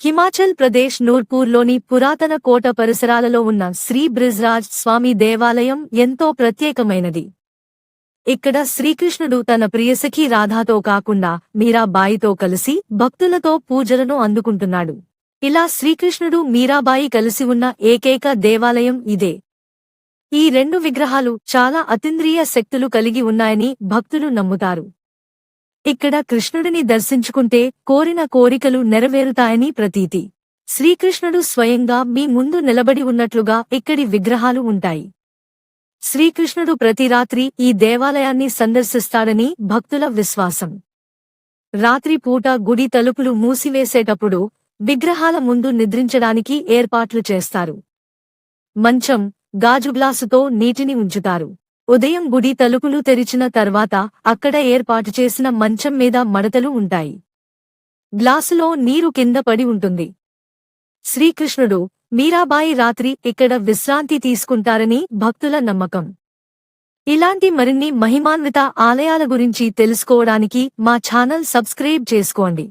హిమాచల్ ప్రదేశ్ నూర్పూర్లోని పురాతన కోట పరిసరాలలో ఉన్న శ్రీ బ్రిజ్రాజ్ స్వామి దేవాలయం ఎంతో ప్రత్యేకమైనది. ఇక్కడ శ్రీకృష్ణుడు తన ప్రియసఖి రాధాతో కాకుండా మీరాబాయితో కలిసి భక్తులతో పూజలను అందుకుంటున్నాడు. ఇలా శ్రీకృష్ణుడు మీరాబాయి కలిసి ఉన్న ఏకైక దేవాలయం ఇదే. ఈ రెండు విగ్రహాలు చాలా అతీంద్రియ శక్తులు కలిగి ఉన్నాయని భక్తులు నమ్ముతారు. ఇక్కడ కృష్ణుడిని దర్శించుకుంటే కోరిన కోరికలు నెరవేరుతాయని ప్రతీతి. శ్రీకృష్ణుడు స్వయంగా మీ ముందు నిలబడి ఉన్నట్లుగా ఇక్కడి విగ్రహాలు ఉంటాయి. శ్రీకృష్ణుడు ప్రతి రాత్రి ఈ దేవాలయాన్ని సందర్శిస్తాడని భక్తుల విశ్వాసం. రాత్రిపూట గుడి తలుపులు మూసివేసేటప్పుడు విగ్రహాల ముందు నిద్రించడానికి ఏర్పాట్లు చేస్తారు. మంచం గాజుగ్లాసుతో నీటిని ఉంచుతారు. ఉదయం గుడి తలుపులు తెరిచిన తర్వాత అక్కడ ఏర్పాటు చేసిన మంచం మీద మడతలు ఉంటాయి. గ్లాసులో నీరు కింద పడి ఉంటుంది. శ్రీకృష్ణుడు మీరాబాయి రాత్రి ఇక్కడ విశ్రాంతి తీసుకుంటారని భక్తుల నమ్మకం. ఇలాంటి మరిన్ని మహిమాన్విత ఆలయాల గురించి తెలుసుకోవడానికి మా ఛానల్ సబ్స్క్రైబ్ చేసుకోండి.